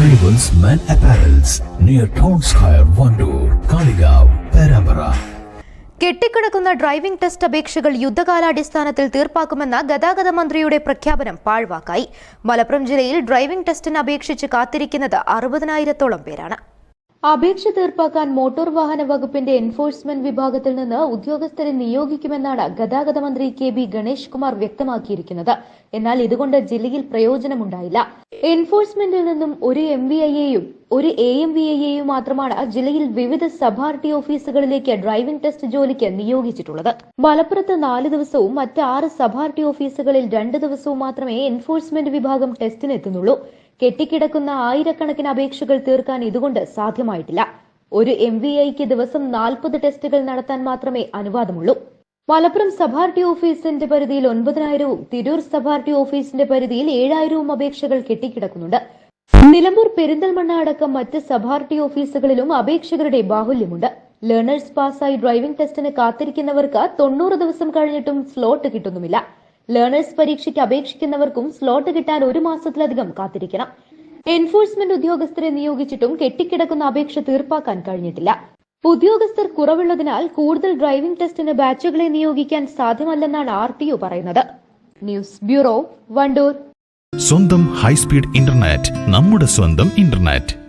Arrivals Men Apparels near Town Square, Wandoor Kalikavu Perambra കെട്ടിക്കിടക്കുന്ന driving test അപേക്ഷകൾ യുദ്ധകാലാടിസ്ഥാനത്തിൽ തീർപ്പാക്കുമെന്ന ഗതാഗത മന്ത്രിയുടെ പ്രഖ്യാപനം പാഴ്വാക്കായി. മലപ്പുറം ജില്ലയിൽ ഡ്രൈവിംഗ് ടെസ്റ്റിന് അപേക്ഷിച്ച് കാത്തിരിക്കുന്നത് അറുപതിനായിരത്തോളം പേരാണ്. അപേക്ഷ തീർപ്പാക്കാൻ മോട്ടോർ വാഹന വകുപ്പിന്റെ എൻഫോഴ്സ്മെന്റ് വിഭാഗത്തിൽ നിന്ന് ഉദ്യോഗസ്ഥരെ നിയോഗിക്കുമെന്നാണ് ഗതാഗത മന്ത്രി കെ ബി ഗണേഷ് കുമാർ വ്യക്തമാക്കിയിരിക്കുന്നത്. എന്നാൽ ഇതുകൊണ്ട് ജില്ലയിൽ പ്രയോജനമുണ്ടായില്ല. എൻഫോഴ്സ്മെന്റിൽ നിന്നും ഒരു എം വി ഐയെയും ഒരു എ എം വി ഐയെയും മാത്രമാണ് ജില്ലയിൽ വിവിധ ആർ ടി ഓഫീസുകളിലേക്ക് ഡ്രൈവിംഗ് ടെസ്റ്റ് ജോലിക്ക് നിയോഗിച്ചിട്ടുള്ളത്. മലപ്പുറത്ത് നാല് ദിവസവും മറ്റ് ആറ് ആർ ടി ഓഫീസുകളിൽ രണ്ട് ദിവസവും മാത്രമേ എൻഫോഴ്സ്മെന്റ് വിഭാഗം ടെസ്റ്റിനെത്തുന്നുള്ളൂ. കെട്ടിക്കിടക്കുന്ന ആയിരക്കണക്കിന് അപേക്ഷകൾ തീർക്കാൻ ഇതുകൊണ്ട് സാധ്യമായിട്ടില്ല. ഒരു എം വി ഐക്ക് ദിവസം നാൽപ്പത് ടെസ്റ്റുകൾ നടത്താൻ മാത്രമേ അനുവാദമുള്ളൂ. മലപ്പുറം സഭാർട്ടി ഓഫീസിന്റെ പരിധിയിൽ ഒൻപതിനായിരവും തിരൂർ സഭാർട്ടി ഓഫീസിന്റെ പരിധിയിൽ ഏഴായിരവും അപേക്ഷകൾ കെട്ടിക്കിടക്കുന്നുണ്ട്. നിലമ്പൂർ പെരിന്തൽമണ്ണ അടക്കം മറ്റ് സഭാർട്ടി ഓഫീസുകളിലും അപേക്ഷകരുടെ ബാഹുല്യമുണ്ട്. ലേണേഴ്സ് പാസ്സായി ഡ്രൈവിംഗ് ടെസ്റ്റിന് കാത്തിരിക്കുന്നവർക്ക് തൊണ്ണൂറ് ദിവസം കഴിഞ്ഞിട്ടും സ്ലോട്ട് കിട്ടുന്നുമില്ല. ലേണേഴ്സ് പരീക്ഷയ്ക്ക് അപേക്ഷിക്കുന്നവർക്കും സ്ലോട്ട് കിട്ടാൻ ഒരു മാസത്തിലധികം കാത്തിരിക്കണം. എൻഫോഴ്സ്മെന്റ് ഉദ്യോഗസ്ഥരെ നിയോഗിച്ചിട്ടും കെട്ടിക്കിടക്കുന്ന അപേക്ഷ തീർപ്പാക്കാൻ കഴിഞ്ഞിട്ടില്ല. ഉദ്യോഗസ്ഥർ കുറവുള്ളതിനാൽ കൂടുതൽ ഡ്രൈവിംഗ് ടെസ്റ്റിന് ബാച്ചുകളെ നിയോഗിക്കാൻ സാധ്യമല്ലെന്നാണ് ആർ ടി ഒ പറയുന്നത്. News bureau Wandoor. സ്വന്തം ഹൈസ്പീഡ് ഇന്റർനെറ്റ് നമ്മുടെ സ്വന്തം ഇന്റർനെറ്റ്